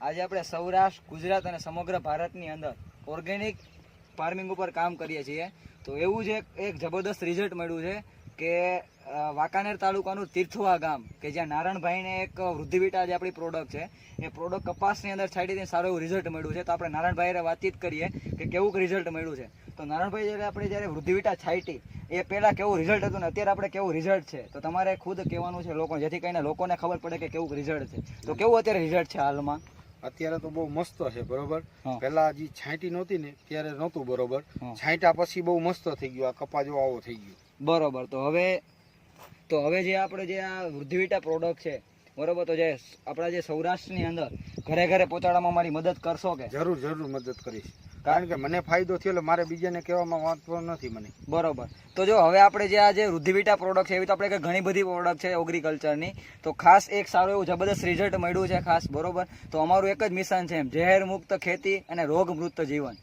આજે આપણે સૌરાષ્ટ્ર, ગુજરાત અને સમગ્ર ભારતની અંદર ઓર્ગેનિક ફાર્મિંગ ઉપર કામ કરીએ છીએ. તો એવું જ એક એક જબરદસ્ત રિઝલ્ટ મળ્યું છે કે વાંકાનેર તાલુકાનું તીર્થવા ગામ, કે જ્યાં નારાયણભાઈને એક વૃદ્ધિવિટા જે આપણી પ્રોડક્ટ છે. એ પ્રોડક્ટ કપાસની અંદર છાંટી દઈને સારું એવું રિઝલ્ટ મળ્યું છે. તો આપણે નારાયણભાઈ વાતચીત કરીએ કે કેવું રિઝલ્ટ મળ્યું છે. તો નારાયણભાઈ જ્યારે આપણે જ્યારે વૃદ્ધિવિટા છાંટી, એ પહેલા કેવું રિઝલ્ટ હતું ને અત્યારે આપણે કેવું રિઝલ્ટ છે? તો તમારે ખુદ કહેવાનું છે લોકો જેથી કરીને લોકોને ખબર પડે કે કેવું રિઝલ્ટ છે. તો કેવું અત્યારે રિઝલ્ટ છે હાલમાં? અત્યારે તો બહુ મસ્ત છે બરોબર? પેલા જે છાંટી નહોતી ને ત્યારે નહોતું બરોબર? હા. છાંટ્યા પછી બહુ મસ્ત થઈ ગયું આ કપા જો આવો થઈ ગયો. બરોબર તો હવે તો હવે જે આપણે જે આ વૃદ્ધિવિટા પ્રોડક્ટ છે બરોબર તો જે આપણા જે સૌરાષ્ટ્રની અંદર ઘરે ઘરે પહોંચાડવામાં મારી મદદ કરશો કે? જરૂર જરૂર મદદ કરીશ. કારણ કે મને ફાયદો થયો એટલે મારે બીજાને કહેવામાં વાંચવો નથી મને. બરોબર. તો જો હવે આપણે જે આ જે વૃદ્ધિવિટા પ્રોડક્ટ છે એવી તો આપણે ઘણી બધી પ્રોડક્ટ છે એગ્રીકલ્ચરની તો ખાસ એક સારું એવું જબરદસ્ત રિઝલ્ટ મળ્યું છે ખાસ બરોબર? તો અમારું એક જ મિશન છે એમ ઝેર મુક્ત ખેતી અને રોગ મુક્ત જીવન.